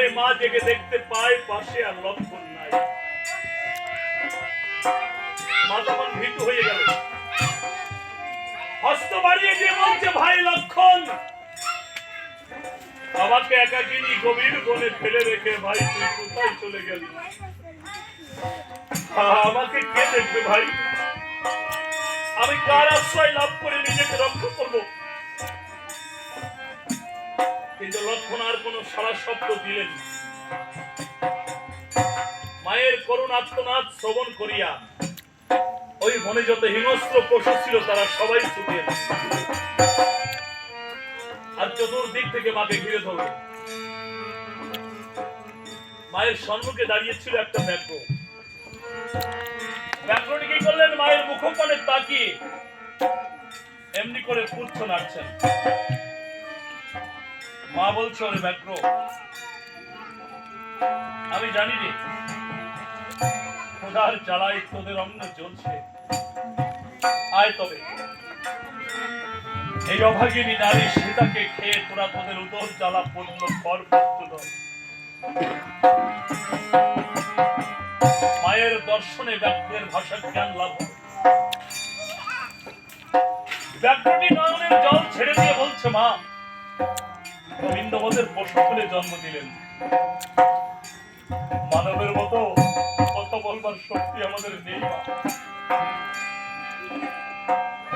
ঘুমায় মা জেগে দেখতে পায়, পাশে আর লক্ষণ নাই। মা তখন ভীতু হয়ে গেল। হস্ত বাড়িয়ে দিয়ে বলছে, ভাই লক্ষণ, আমাকে একাকিনী গভীর বনে ফেলে রেখে, ভাই, তুই কোথায় চলে গেলি? আমাকে কে দেখবে ভাই? আমি কার আশ্রয় লাভ করে নিজেকে রক্ষা করব? কিন্তু লক্ষণ আর কোন সারা শব্দ দিলেন। মায়ের করুণ আত্মনাদ শ্রবণ করিয়া ওই বনে যত হিংস্র পশু ছিল, তারা সবাই ছুটে এলো। আর চতুর্দিক থেকে মাকে ঘিরে ধরল মায়ের সম্মুখে দাঁড়িয়েছিল একটা ব্যাঘ্র ব্যাঘ্রটি কি করলেন মায়ের মুখপানে তাকিয়ে এমনি করে পুচ্ছ নাড়ছেন মা বলছে ওরে ব্যাঘ্র আমি জানি রে খোদার জ্বালায় তোদের অন্ন চলছে আয় তবে। এই অভাগিনী নারী সীতাকে খেয়ে তোরা তোদের উদর জ্বালা পূর্ণ কর মায়ের দর্শনে ব্যক্তির ভাষা জ্ঞান লাভ। ব্যক্তিটি নয়নের জল ছেড়ে দিয়ে বলছে, মা গোবিন্দবোধের পশু করে জন্ম দিলেন। মানবের মতো কথা বলবার শক্তি আমাদের নেই।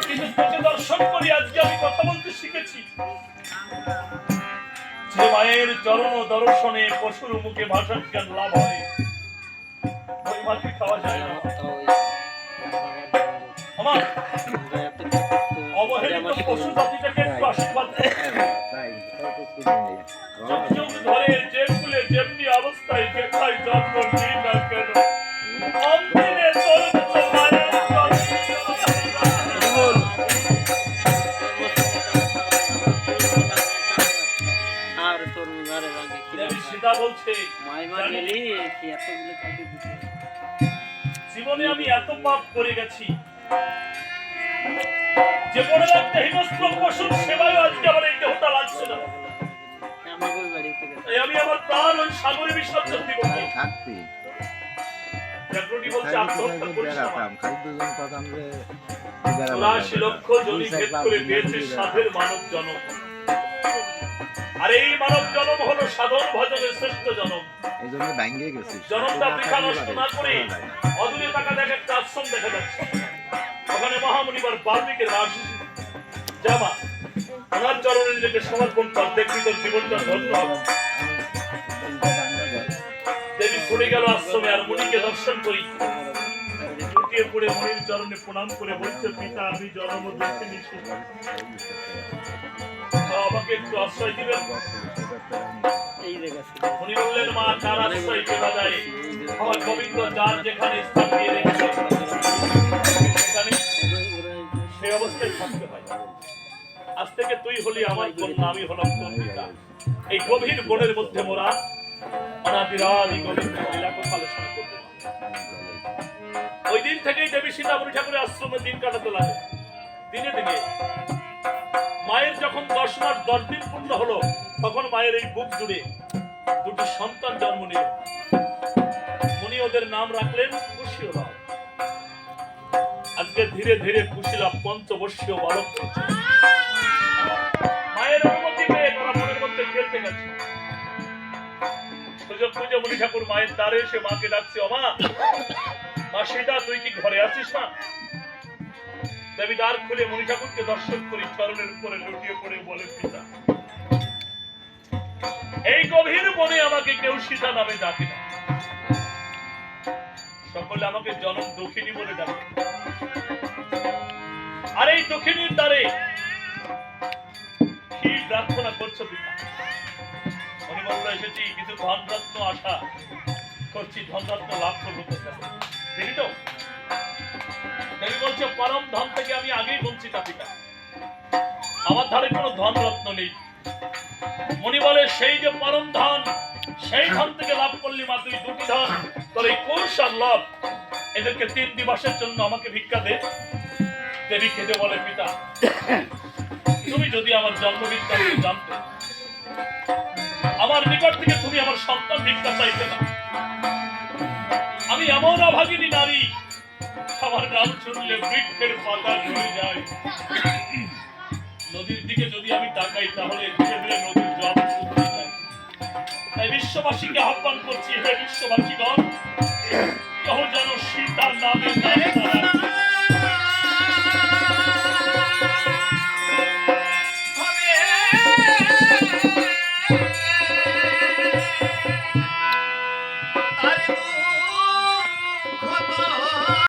কিন্তু দর্শন করি আজকে আমি কথা বলতে শিখেছি। যে মায়ের চরণ দর্শনে পশুর মুখে ভাষা জ্ঞান লাভ হয়? ওই মাকে খাওয়া যায় না। আমার অবহেলিত পশু জাতিটাকে একটু আশীর্বাদ দে। যুগ যুগ ধরে যে যেমনি অবস্থায় জন্ম নিই না কেন? অন্তিমে তোর জীবনে আমি এত পাপ করে গেছি। যে মনে রাখতে হিংস্র পশুর সেবায় আজকে আমার এই দেহটা লাগছে না। আমি আমার প্রাণ ওই সাগরে বিসর্জন দিব। থাকতি। লক্ষ জনি ভেদ করে পেয়েছে সাধের মানব জনম। আর এই মানব জনম হলো সাধন ভজনের শ্রেষ্ঠ জনম। এই জন্য ব্যাঙ্গে গেছি। জনমটা বৃথা নষ্ট না। করে অদূরে টাকা দেখা একটা দেখা যাচ্ছে। ওখানে মহামণিবার বাল্মীকের জামা ওনার চরণে নিজেকে সমর্পণ কর দেখবি তোর জীবনটা ধন্য হবে। দেবী ছুটে গেল আশ্রমে আর মুনিকে দর্শন করি। লুটিয়ে পড়ে মুনির চরণে প্রণাম করে বলছে পিতা আমি জন্ম দেখিনি আমাকে একটু আশ্রয় দিবেন? উনি বললেন মা কার আশ্রয় দেওয়া যায়? আমার গোবিন্দ যার যেখানে থেকে তুই হলি আমার কন্যা, আমি হলাম পিতা এই গভীর বনের মধ্যে মোরা অনাদিরাদি গোবিন্দ লীলা কথা আলোচনা করব ওই দিন থেকেই দেবী সীতামণি ঠাকুরের আশ্রমে দিন কাটাতে লাগে দিনে দিনে মায়ের যখন দশ মাস, দশ দিন পূর্ণ হলো, তখন মায়ের এই বুক জুড়ে দুটি সন্তান জন্ম নিল। উনি ওদের নাম রাখলেন কুশীলাভ আজকে ধীরে ধীরে কুশীলাভ পঞ্চবর্ষীয় বালক সুযোগ বুঝে মণি ঠাকুর, মায়ের দ্বারে এসে মাকে ডাকছে অমা মা সেটা তুই কি ঘরে আছিস না দেবী দ্বার খুলে মণি ঠাকুরকে দর্শন করি, চরণের উপরে লুটিয়ে পড়ে বলে পিতা। এই গভীর বনে আমাকে কেউ সীতা নামে ডাকে না। সকলে আমাকে জনম দক্ষিণী বলে ডাকে। আর এই দক্ষিণীর দ্বারে কি প্রার্থনা করছ পিতা? উনি এসেছি কিছু ধনরত্ন আশা। করছি ধনরত্ন লাভ করব দেখি তো। দেবী বলছে, পরম ধন থেকে আমি আগেই বঞ্চিত পিতা। আমার ধারে কোনো ধন রত্ন নেই। মনি বলে, সেই যে পরম ধন, সেই ধন থেকে লাভ করলি মা তুই দুটি ধন। তোর এই কোষ আর লভ এদেরকে তিন দিবসের জন্য আমাকে ভিক্ষা দে। দেবী খেতে বলে, পিতা, তুমি যদি আমার জন্মবিদ্যা জানতে। নিকট থেকে তুমি আমার সন্তান ভিক্ষা চাইতে না আমি এমন অভাগিনী নারী আমার নাম শুনলে বৃক্ষের পাতা ঝরে যায়। নদীর দিকে যদি আমি তাকাই তাহলে ধীরে ধীরে নদীর জল তাই বিশ্ববাসীকে আহ্বান করছি হে বিশ্ববাসীগণ কেউ যেন সীতার নামে